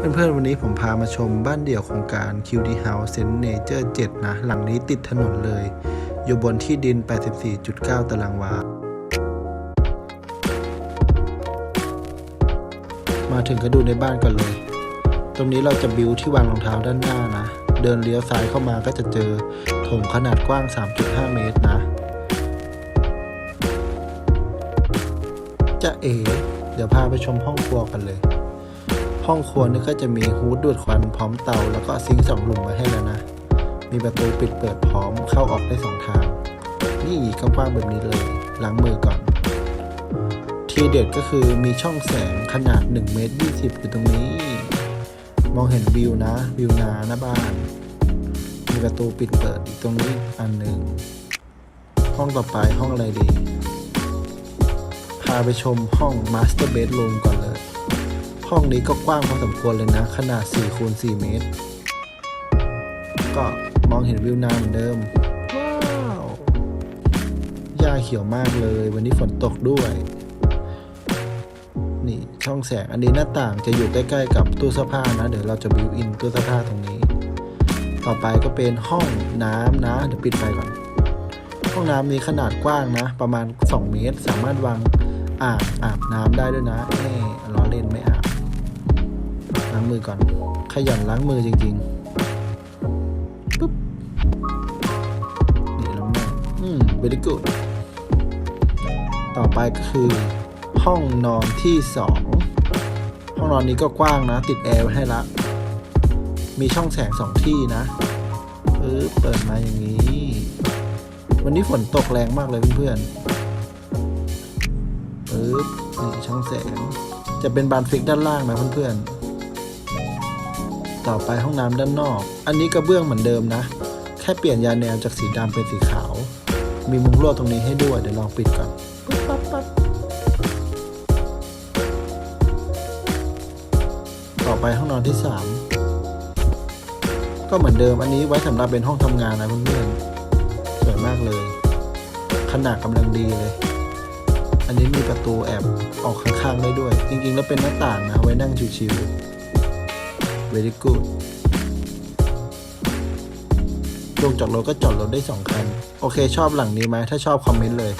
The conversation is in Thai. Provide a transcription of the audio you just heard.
เพื่อนๆ วันนี้ผมพามาชมบ้านเดี่ยวโครงการ QD House Signature 7 นะ หลังนี้ติดถนนเลย อยู่บนที่ดิน 84.9 ตารางวา มาถึงก็ดูในบ้านกันเลย ตรงนี้เราจะบิวที่วางรองเท้าด้านหน้านะ เดินเลี้ยวซ้ายเข้ามาก็จะเจอโถงขนาดกว้าง 3.5 เมตรนะ จะเอ๋เดี๋ยวพาไปชมห้องครัวกันเลย ห้องครัวนี่ก็จะมีฮูดดูดควันพร้อมเตา แล้วก็ซิงค์สองหลุมไว้ให้แล้วนะ มีประตูปิดเปิดพร้อมเข้าออกได้สองทาง นี่กว้างๆแบบนี้เลยล้างมือก่อน ทีเด็ดก็คือมีช่องแสงขนาด1เมตร20อยู่ตรงนี้ มองเห็นวิวนะวิวนาหน้าบ้าน มีประตูปิดเปิดอีกตรงนี้อันหนึ่งห้องต่อไปห้องอะไรดี พาไปชมห้อง Master Bedroom ก่อนเลย ห้องนี้ก็กว้างพอสมควรเลยนะ ขนาด4คูณ4เมตร ก็มองเห็นวิวน้ำเหมือนเดิม ว้าวหญ้าเขียวมากเลย วันนี้ฝนตกด้วย นี่ช่องแสงอันนี้หน้าต่างจะอยู่ใกล้ๆกับตู้เสื้อผ้านะ เดี๋ยวเราจะบิวอินตู้เสื้อผ้าตรงนี้ ต่อไปก็เป็นห้องน้ำนะ เดี๋ยวปิดไฟก่อน ห้องน้ำมีขนาดกว้างนะ ประมาณ 2 เมตร สามารถวางอ่างอาบน้ำได้ด้วยนะเอ้ล้อเล่นไม่อาบางมือก่อน ขยันล้างมือจริงๆปุ๊บนี่ล้างมืออืม very good ต่อไปก็คือ ห้องนอนที่สองห้องนอนนี้ก็กว้างนะ ติดแอร์ไว้ให้ละ มีช่องแสงสองที่นะปึ๊บเปิดมาอย่างนี้ วันนี้ฝนตกแรงมากเลยเพื่อนๆปึ๊บนี่ช่องแสงจะเป็นบานฟิกด้านล่างนะเพื่อนๆ ต่อไปห้องน้ำด้านนอก อันนี้กระเบื้องเหมือนเดิมนะ แค่เปลี่ยนยาแนวจากสีดำเป็นสีขาว มีมุ้งลวดตรงนี้ให้ด้วย เดี๋ยวลองปิดก่อนปั๊บปั๊บต่อไปห้องนอนที่สามก็เหมือนเดิมอันนี้ไว้สำหรับเป็นห้องทำงานนะเพื่อนๆสวยมากเลย ขนาดกำลังดีเลย อันนี้มีประตูแอบออกข้างๆได้ด้วย จริงๆ แล้วเป็นหน้าต่างนะไว้นั่งชิวๆ very good ลงจากรถก็จอดรถได้สองคัน โอเคชอบหลังนี้ไหมถ้าชอบคอมเมนต์เลย